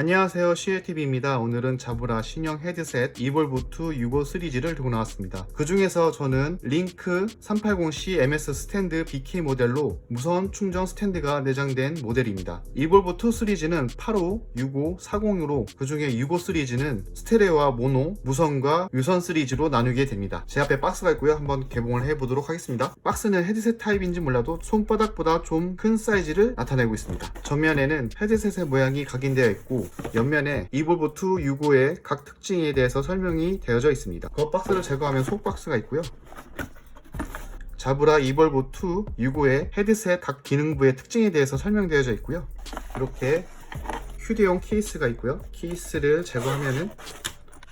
안녕하세요. 시에TV입니다. 오늘은 자브라 신형 헤드셋 이볼부투 65 시리즈를 들고 나왔습니다. 그 중에서 저는 링크 380C MS 스탠드 BK 모델로 무선 충전 스탠드가 내장된 모델입니다. 이볼부투 시리즈는 85, 65, 40으로 그 중에 65 시리즈는 스테레오와 모노, 무선과 유선 시리즈로 나누게 됩니다. 제 앞에 박스가 있고요. 한번 개봉을 해보도록 하겠습니다. 박스는 헤드셋 타입인지 몰라도 손바닥보다 좀 큰 사이즈를 나타내고 있습니다. 전면에는 헤드셋의 모양이 각인되어 있고 옆면에 이볼보투 65의 각 특징에 대해서 설명이 되어져 있습니다. 겉 박스를 제거하면 속 박스가 있고요. 자브라 이볼보투 65의 헤드셋 각 기능부의 특징에 대해서 설명되어져 있고요. 이렇게 휴대용 케이스가 있고요. 케이스를 제거하면은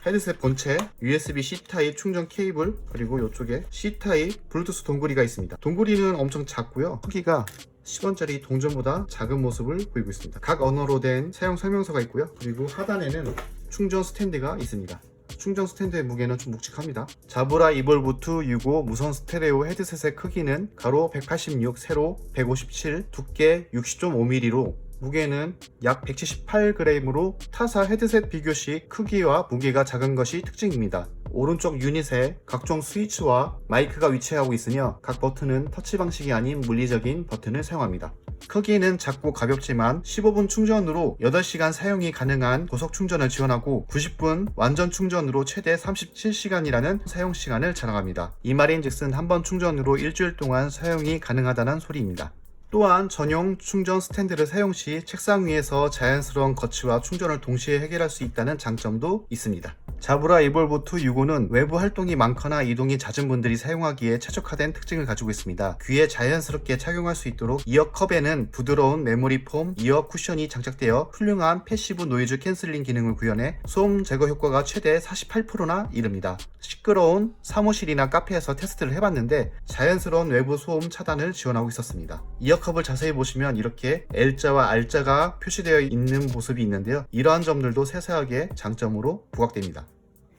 헤드셋 본체, USB-C 타입 충전 케이블, 그리고 이쪽에 C 타입 블루투스 동굴이가 있습니다. 동굴이는 엄청 작고요. 크기가 10원짜리 동전보다 작은 모습을 보이고 있습니다. 각 언어로 된 사용 설명서가 있고요. 그리고 하단에는 충전 스탠드가 있습니다. 충전 스탠드의 무게는 좀 묵직합니다. 자브라 이볼부투 65 무선 스테레오 헤드셋의 크기는 가로 186, 세로 157, 두께 60.5mm로 무게는 약 178g으로 타사 헤드셋 비교 시 크기와 무게가 작은 것이 특징입니다. 오른쪽 유닛에 각종 스위치와 마이크가 위치하고 있으며 각 버튼은 터치 방식이 아닌 물리적인 버튼을 사용합니다. 크기는 작고 가볍지만 15분 충전으로 8시간 사용이 가능한 고속 충전을 지원하고 90분 완전 충전으로 최대 37시간이라는 사용 시간을 자랑합니다. 이 말인 즉슨 한 번 충전으로 일주일 동안 사용이 가능하다는 소리입니다. 또한 전용 충전 스탠드를 사용 시 책상 위에서 자연스러운 거치와 충전을 동시에 해결할 수 있다는 장점도 있습니다. 자브라 이볼보투 65는 외부 활동이 많거나 이동이 잦은 분들이 사용하기에 최적화된 특징을 가지고 있습니다. 귀에 자연스럽게 착용할 수 있도록 이어 컵에는 부드러운 메모리 폼 이어 쿠션이 장착되어 훌륭한 패시브 노이즈 캔슬링 기능을 구현해 소음 제거 효과가 최대 48%나 이릅니다. 시끄러운 사무실이나 카페에서 테스트를 해봤는데 자연스러운 외부 소음 차단을 지원하고 있었습니다. 이어 컵을 자세히 보시면 이렇게 L자와 R자가 표시되어 있는 모습이 있는데요. 이러한 점들도 세세하게 장점으로 부각됩니다.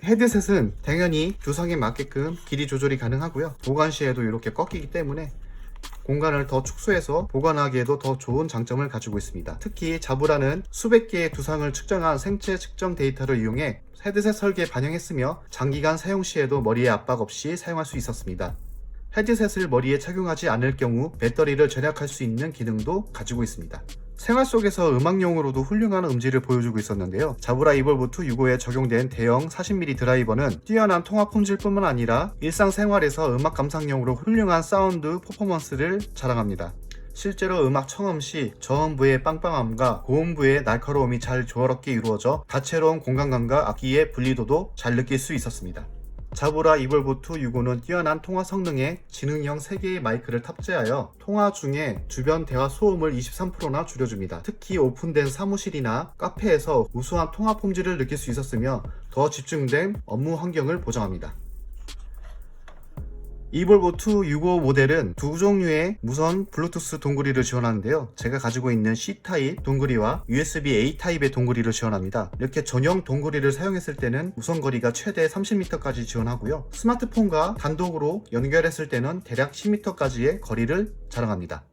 헤드셋은 당연히 두상에 맞게끔 길이 조절이 가능하고요. 보관 시에도 이렇게 꺾이기 때문에 공간을 더 축소해서 보관하기에도 더 좋은 장점을 가지고 있습니다. 특히 자브라는 수백 개의 두상을 측정한 생체 측정 데이터를 이용해 헤드셋 설계에 반영했으며 장기간 사용 시에도 머리에 압박 없이 사용할 수 있었습니다. 헤드셋을 머리에 착용하지 않을 경우 배터리를 절약할 수 있는 기능도 가지고 있습니다. 생활 속에서 음악용으로도 훌륭한 음질을 보여주고 있었는데요. 자브라 이볼부투 65에 적용된 대형 40mm 드라이버는 뛰어난 통화 품질뿐만 아니라 일상생활에서 음악 감상용으로 훌륭한 사운드 퍼포먼스를 자랑합니다. 실제로 음악 청음 시 저음부의 빵빵함과 고음부의 날카로움이 잘 조화롭게 이루어져 다채로운 공간감과 악기의 분리도도 잘 느낄 수 있었습니다. 자브라 이볼보투 65는 뛰어난 통화 성능에 지능형 3개의 마이크를 탑재하여 통화 중에 주변 대화 소음을 23%나 줄여줍니다. 특히 오픈된 사무실이나 카페에서 우수한 통화 품질을 느낄 수 있었으며 더 집중된 업무 환경을 보장합니다. 이 볼보 2 65 모델은 두 종류의 무선 블루투스 동그리를 지원하는데요. 제가 가지고 있는 C타입 동그리와 USB-A 타입의 동그리를 지원합니다. 이렇게 전용 동그리를 사용했을 때는 무선 거리가 최대 30m까지 지원하고요. 스마트폰과 단독으로 연결했을 때는 대략 10m까지의 거리를 자랑합니다.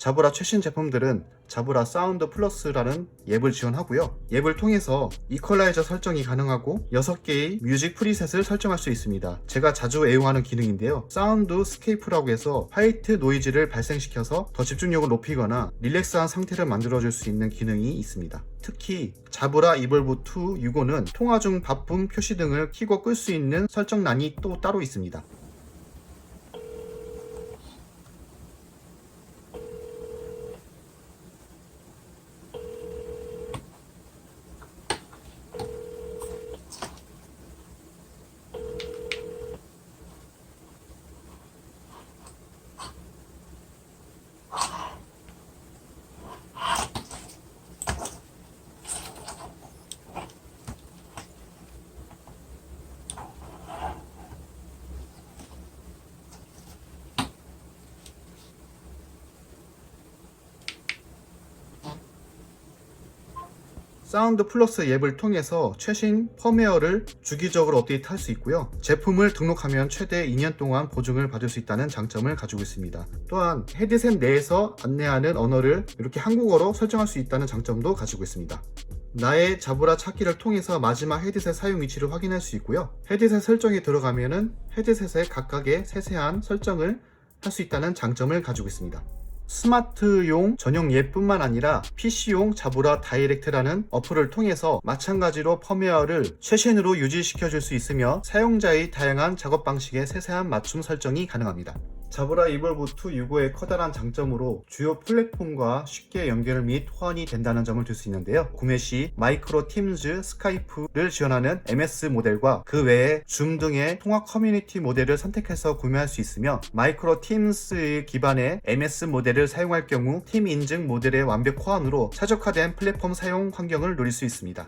자브라 최신 제품들은 자브라 사운드 플러스라는 앱을 지원하고요. 앱을 통해서 이퀄라이저 설정이 가능하고 6개의 뮤직 프리셋을 설정할 수 있습니다. 제가 자주 애용하는 기능인데요. 사운드 스케이프라고 해서 화이트 노이즈를 발생시켜서 더 집중력을 높이거나 릴렉스한 상태를 만들어줄 수 있는 기능이 있습니다. 특히 자브라 이볼브2 65는 통화 중 바쁨 표시 등을 키고 끌 수 있는 설정란이 또 따로 있습니다. 사운드 플러스 앱을 통해서 최신 펌웨어를 주기적으로 업데이트할 수 있고요. 제품을 등록하면 최대 2년 동안 보증을 받을 수 있다는 장점을 가지고 있습니다. 또한 헤드셋 내에서 안내하는 언어를 이렇게 한국어로 설정할 수 있다는 장점도 가지고 있습니다. 나의 자브라 찾기를 통해서 마지막 헤드셋 사용 위치를 확인할 수 있고요. 헤드셋 설정에 들어가면은 헤드셋의 각각의 세세한 설정을 할 수 있다는 장점을 가지고 있습니다. 스마트용 전용 앱뿐만 아니라 PC용 자브라 다이렉트라는 어플을 통해서 마찬가지로 펌웨어를 최신으로 유지시켜 줄 수 있으며 사용자의 다양한 작업 방식에 세세한 맞춤 설정이 가능합니다. 자브라 이볼보트 6호의 커다란 장점으로 주요 플랫폼과 쉽게 연결 및 호환이 된다는 점을 들 수 있는데요. 구매 시 마이크로 팀즈, 스카이프를 지원하는 MS 모델과 그 외에 줌 등의 통화 커뮤니티 모델을 선택해서 구매할 수 있으며 마이크로 팀스 기반의 MS 모델을 사용할 경우 팀 인증 모델의 완벽 호환으로 최적화된 플랫폼 사용 환경을 누릴 수 있습니다.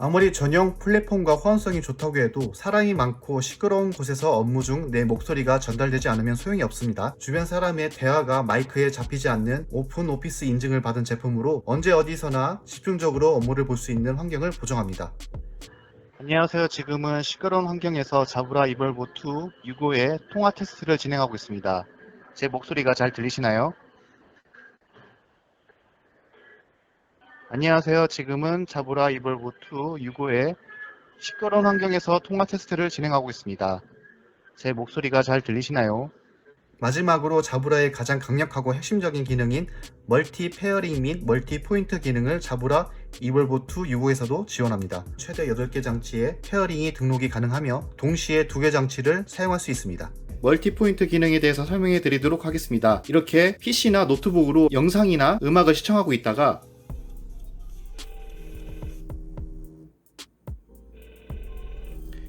아무리 전용 플랫폼과 호환성이 좋다고 해도 사람이 많고 시끄러운 곳에서 업무 중 내 목소리가 전달되지 않으면 소용이 없습니다. 주변 사람의 대화가 마이크에 잡히지 않는 오픈 오피스 인증을 받은 제품으로 언제 어디서나 집중적으로 업무를 볼 수 있는 환경을 보장합니다. 안녕하세요. 지금은 시끄러운 환경에서 자브라 이벌보2 6호의 통화 테스트를 진행하고 있습니다. 제 목소리가 잘 들리시나요? 안녕하세요. 지금은 자브라 이벌보2 6호의 시끄러운 환경에서 통화 테스트를 진행하고 있습니다. 제 목소리가 잘 들리시나요? 마지막으로 자브라의 가장 강력하고 핵심적인 기능인 멀티 페어링 및 멀티 포인트 기능을 자브라 이볼보2 6호에서도 지원합니다. 최대 8개 장치에 페어링이 등록이 가능하며 동시에 2개 장치를 사용할 수 있습니다. 멀티 포인트 기능에 대해서 설명해 드리도록 하겠습니다. 이렇게 PC나 노트북으로 영상이나 음악을 시청하고 있다가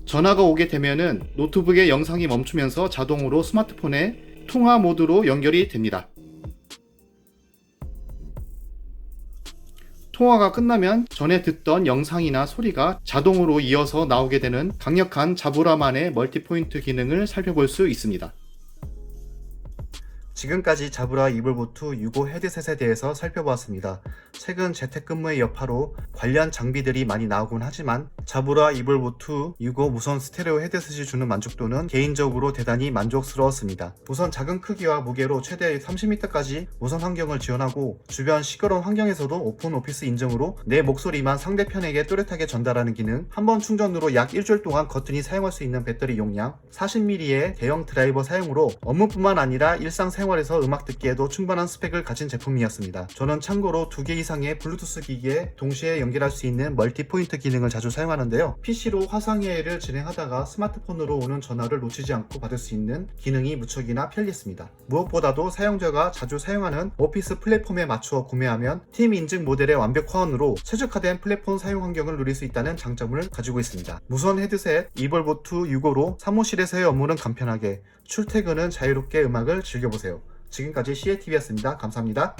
전화가 오게 되면은 노트북의 영상이 멈추면서 자동으로 스마트폰에 통화 모드로 연결이 됩니다. 통화가 끝나면 전에 듣던 영상이나 소리가 자동으로 이어서 나오게 되는 강력한 자브라만의 멀티포인트 기능을 살펴볼 수 있습니다. 지금까지 자브라 이블보트 6호 헤드셋에 대해서 살펴보았습니다. 최근 재택근무의 여파로 관련 장비들이 많이 나오곤 하지만 자브라 이블보트 6호 무선 스테레오 헤드셋이 주는 만족도는 개인적으로 대단히 만족스러웠습니다. 우선 작은 크기와 무게로 최대 30m까지 무선 환경을 지원하고 주변 시끄러운 환경에서도 오픈 오피스 인증으로 내 목소리만 상대편에게 또렷하게 전달하는 기능, 한 번 충전으로 약 일주일 동안 거뜬히 사용할 수 있는 배터리 용량, 40mm의 대형 드라이버 사용으로 업무뿐만 아니라 일상 생활 에서 음악 듣기에도 충분한 스펙을 가진 제품이었습니다. 저는 참고로 두 개 이상의 블루투스 기기에 동시에 연결할 수 있는 멀티 포인트 기능을 자주 사용하는데요. PC로 화상회의를 진행하다가 스마트폰으로 오는 전화를 놓치지 않고 받을 수 있는 기능이 무척이나 편리했습니다. 무엇보다도 사용자가 자주 사용하는 오피스 플랫폼에 맞추어 구매하면 팀 인증 모델의 완벽 호환으로 최적화된 플랫폼 사용 환경을 누릴 수 있다는 장점을 가지고 있습니다. 무선 헤드셋 이볼보트 6호로 사무실에서의 업무는 간편하게, 출퇴근은 자유롭게 음악을 즐겨보세요. 지금까지 CATV였습니다. 감사합니다.